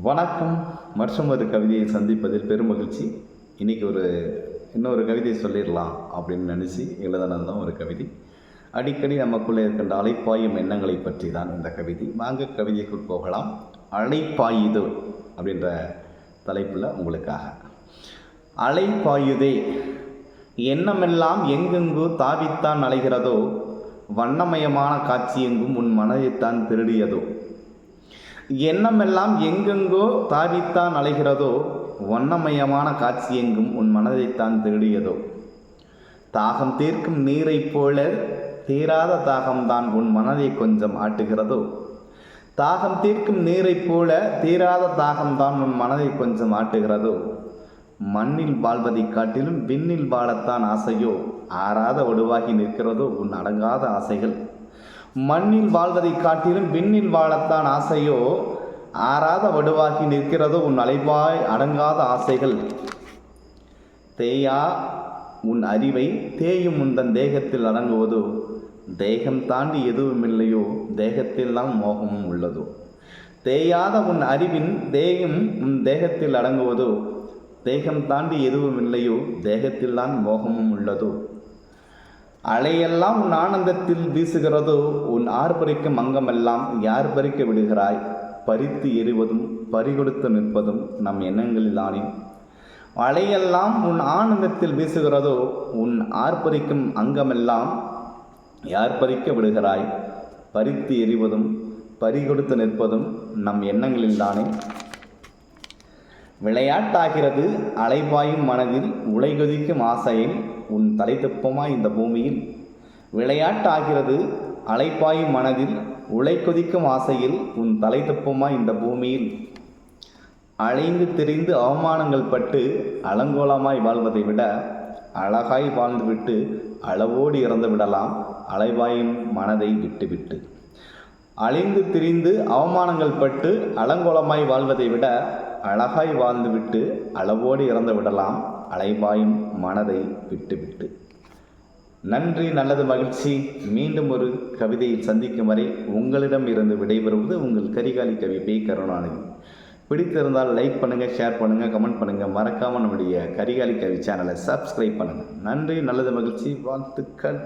வணக்கம். மற்றும் ஒரு கவிதையை சந்திப்பதில் பெருமகிழ்ச்சி இன்றைக்கி ஒரு இன்னொரு கவிதையை சொல்லிடலாம் அப்படின்னு நினச்சி எழுதினது தான் ஒரு கவிதை. அடிக்கடி நமக்குள்ளே இருக்கின்ற அலைப்பாயும் எண்ணங்களை பற்றி தான் இந்த கவிதை. வாங்க கவிதைக்குள் போகலாம். அலைப்பாயுது அப்படின்ற தலைப்பில் உங்களுக்காக. அலைப்பாயுதே எண்ணமெல்லாம் எங்கெங்கு தாவித்தான் அலைகிறதோ வண்ணமயமான காட்சி எங்கும் உன் மனதைத்தான் திருடியதோ எண்ணமெல்லாம் எங்கெங்கோ தாவித்தான் அலைகிறதோ வண்ணமயமான காட்சி எங்கும் உன் மனதைத்தான் தேடியதோ. தாகம் தீர்க்கும் நீரைப் போல தீராத தாகம்தான் உன் மனதை கொஞ்சம் ஆட்டுகிறதோ. தாகம் தீர்க்கும் நீரைப் போல தீராத தாகம்தான் உன் மனதை கொஞ்சம் ஆட்டுகிறதோ. மண்ணில் வாழ்வதைக் காட்டிலும் விண்ணில் வாழத்தான் ஆசையோ. ஆறாத ஒடுவாகி நிற்கிறதோ உன் அடங்காத ஆசைகள். மண்ணில் வாழ்வதைக் காட்டிலும் விண்ணில் வாழத்தான் ஆசையோ? ஆறாத வடுவாகி நிற்கிறதோ உன் அலைவாய் அடங்காத ஆசைகள். தேயா உன் அறிவை தேயும் உந்தன் தேகத்தில் அடங்குவதோ. தேகம் தாண்டி எதுவும் இல்லையோ தேகத்தில்தான் மோகமும் உள்ளதோ? தேயாத உன் அறிவின் தேகம் உன் தேகத்தில் அடங்குவதோ. தேகம் தாண்டி எதுவும் இல்லையோ தேகத்தில்தான் மோகமும் உள்ளதோ? அலையெல்லாம் உன் ஆனந்தத்தில் வீசுகிறதோ உன் ஆர்ப்பரிக்கும் அங்கமெல்லாம் யார் பறிக்க விடுகிறாய்? பறித்து எறிவதும் பறிகொடுத்து நிற்பதும் நம் எண்ணங்களில்தானே அலையெல்லாம் உன் ஆனந்தத்தில் வீசுகிறதோ உன் ஆர்ப்பரிக்கும் அங்கமெல்லாம் யார் பறிக்க விடுகிறாய்? பறித்து எறிவதும் பறிகொடுத்து நிற்பதும் நம் எண்ணங்களில்தானே விளையாட்டாகிறது. அலைபாயும் மனதில் உலைகொதிக்கும் ஆசையில் உன் தலைதெப்பமாய் இந்த பூமியில்? விளையாட்டாகிறது. அலைப்பாயும் மனதில் உலை கொதிக்கும் ஆசையில் உன் தலைதெப்பமாய் இந்த பூமியில்? அலைந்து திரிந்து அவமானங்கள் பட்டு அலங்கோலமாய் வாழ்வதை விட அழகாய் வாழ்ந்துவிட்டு அளவோடு இறந்து விடலாம் அலைவாயும் மனதை விட்டுவிட்டு. அழிந்து திரிந்து அவமானங்கள் பட்டு அலங்கோலமாய் வாழ்வதை விட அழகாய் வாழ்ந்துவிட்டு அளவோடு இறந்து விடலாம் அலைபாயும் மனதை விட்டுவிட்டு. நன்றி நல்லது மகிழ்ச்சி. மீண்டும் ஒரு கவிதையில் சந்திக்கும் வரை உங்களிடம் இருந்து விடைபெறுவது உங்கள் கரிகாலி கவி பே. கருணாநிதி. பிடித்திருந்தால் லைக் பண்ணுங்கள் ஷேர் பண்ணுங்கள் கமெண்ட் பண்ணுங்கள் மறக்காமல் நம்முடைய கரிகாலி கவி சேனலை சப்ஸ்கிரைப் பண்ணுங்கள் நன்றி நல்லது மகிழ்ச்சி. வாழ்த்துக்கள்.